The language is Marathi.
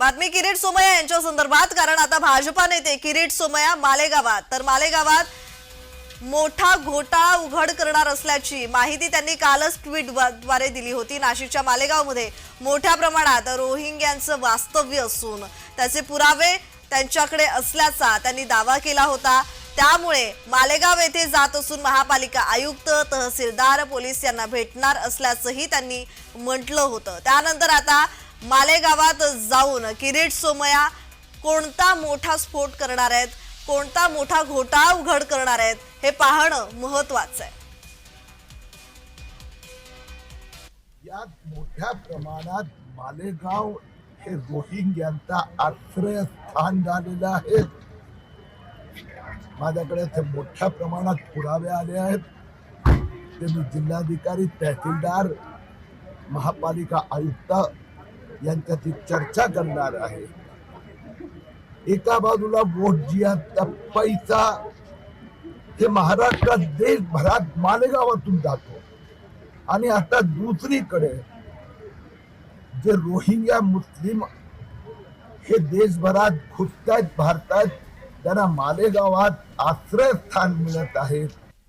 बातमी किरीट सोमया यांच्या संदर्भात कारण आता भाजपा नेते किरीट सोमया मालेगावात. तर मालेगावात मोठा घोटाळा उघड करणार असल्याची माहिती त्यांनी कालच ट्विटद्वारे दिली होती. नाशिकच्या मालेगावमध्ये मोठ्या प्रमाणात रोहिंग्यांचं वास्तव्य असून त्याचे पुरावे त्यांच्याकडे असल्याचा त्यांनी दावा केला होता. त्यामुळे मालेगाव येथे जात असून महापालिका आयुक्त तहसीलदार पोलीस यांना भेटणार असल्याचंही त्यांनी म्हटलं होतं. त्यानंतर आता मालेगावात जाऊन किरीट सोमया कोणता मोठा स्फोट करणार आहेत? कोणता मोठा घोटाळा उघड करणार आहेत? हे पाहणं महत्वाचं आहे. यात मोठ्या प्रमाणात मालेगाव हे रोहिंग्यांचा आश्रयस्थान झालेलं आहे. माझ्याकडे ते मोठ्या प्रमाणात पुरावे आले आहेत. ते मी जिल्हाधिकारी तहसीलदार महापालिका आयुक्त यांच्यातील चर्चा करणार आहे. एका बाजूला वोट जिहाचा पैसा हे महाराष्ट्रात देशभरात मालेगावातून जातो. आणि आता दुसरीकडे जे रोहिंग्या मुस्लिम हे देशभरात घुसतायत भारतात त्यांना मालेगावात आश्रयस्थान मिळत आहे.